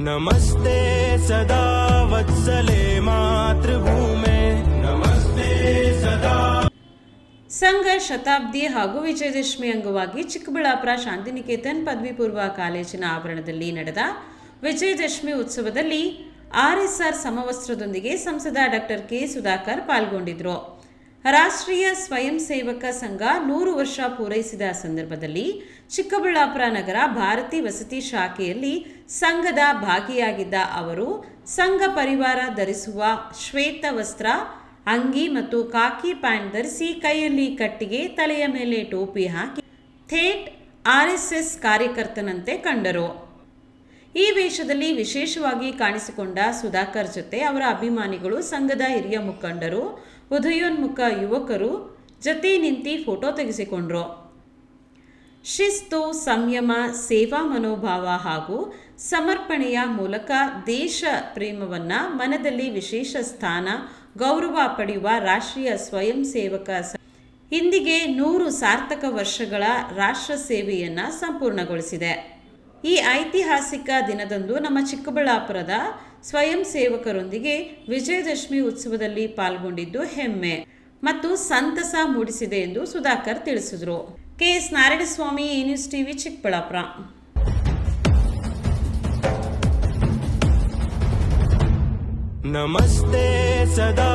नमस्ते सदा वत्सले मातृभूमे नमस्ते सदा ಸಂಘ ಶತಾಬ್ದಿ ಹಾಗೂ ವಿಜಯದಶಮಿ ಅಂಗವಾಗಿ ಚಿಕ್ಕಬಳ್ಳಾಪುರ ಶಾಂತಿನಿಕೇತನ್ ಪದವಿ ಪೂರ್ವ ಕಾಲೇಜಿನ ಆವರಣದಲ್ಲಿ ನಡೆದ ವಿಜಯದಶಮಿ ಉತ್ಸವದಲ್ಲಿ ಆರ್ಎಸ್ಆರ್ ಸಮವಸ್ತ್ರದೊಂದಿಗೆ ಸಂಸದ ಡಾಕ್ಟರ್ ಕೆ ಸುಧಾಕರ್ ಪಾಲ್ಗೊಂಡಿದ್ದರು ರಾಷ್ಟ್ರೀಯ ಸ್ವಯಂ ಸೇವಕ ಸಂಘ ನೂರು ವರ್ಷ ಪೂರೈಸಿದ ಸಂದರ್ಭದಲ್ಲಿ ಚಿಕ್ಕಬಳ್ಳಾಪುರ ನಗರ ಭಾರತಿ ವಸತಿ ಶಾಖೆಯಲ್ಲಿ ಸಂಘದ ಭಾಗಿಯಾಗಿದ್ದ ಅವರು ಸಂಘ ಪರಿವಾರ ಧರಿಸುವ ಶ್ವೇತ ವಸ್ತ್ರ, ಅಂಗಿ ಮತ್ತು ಕಾಕಿ ಪ್ಯಾಂಟ್ ಧರಿಸಿ ಕೈಯಲ್ಲಿ ಕಟ್ಟಿಗೆ, ತಲೆಯ ಮೇಲೆ ಟೋಪಿ ಹಾಕಿ ಥೇಟ್ ಆರ್ಎಸ್ಎಸ್ ಕಾರ್ಯಕರ್ತನಂತೆ ಕಂಡರು. ಈ ವೇಷದಲ್ಲಿ ವಿಶೇಷವಾಗಿ ಕಾಣಿಸಿಕೊಂಡ ಸುಧಾಕರ್ ಜೊತೆ ಅವರ ಅಭಿಮಾನಿಗಳು ಸಂಘದ ಹಿರಿಯ ಮುಖಂಡರು ಉದಯೋನ್ಮುಖ ಯುವಕರು ಜೊತೆ ನಿಂತು ಫೋಟೋ ತೆಗೆಸಿಕೊಂಡ್ರು. ಶಿಸ್ತು, ಸಂಯಮ, ಸೇವಾ ಮನೋಭಾವ ಹಾಗೂ ಸಮರ್ಪಣೆಯ ಮೂಲಕ ದೇಶ ಪ್ರೇಮವನ್ನ ಮನದಲ್ಲಿ ವಿಶೇಷ ಸ್ಥಾನ ಗೌರವ ಪಡೆಯುವ ರಾಷ್ಟ್ರೀಯ ಸ್ವಯಂ ಸೇವಕ ಇಂದಿಗೆ ನೂರು ಸಾರ್ಥಕ ವರ್ಷಗಳ ರಾಷ್ಟ್ರ ಸೇವೆಯನ್ನ ಸಂಪೂರ್ಣಗೊಳಿಸಿದೆ. ಈ ಐತಿಹಾಸಿಕ ದಿನದಂದು ನಮ್ಮ ಚಿಕ್ಕಬಳ್ಳಾಪುರದ ಸ್ವಯಂ ಸೇವಕರೊಂದಿಗೆ ವಿಜಯದಶಮಿ ಉತ್ಸವದಲ್ಲಿ ಪಾಲ್ಗೊಂಡಿದ್ದು ಹೆಮ್ಮೆ ಮತ್ತು ಸಂತಸ ಮೂಡಿಸಿದೆ ಎಂದು ಸುಧಾಕರ್ ತಿಳಿಸಿದರು. K S Narayanaswamy A news TV, Chikkaballapur. ನಮಸ್ತೆ ಸದಾ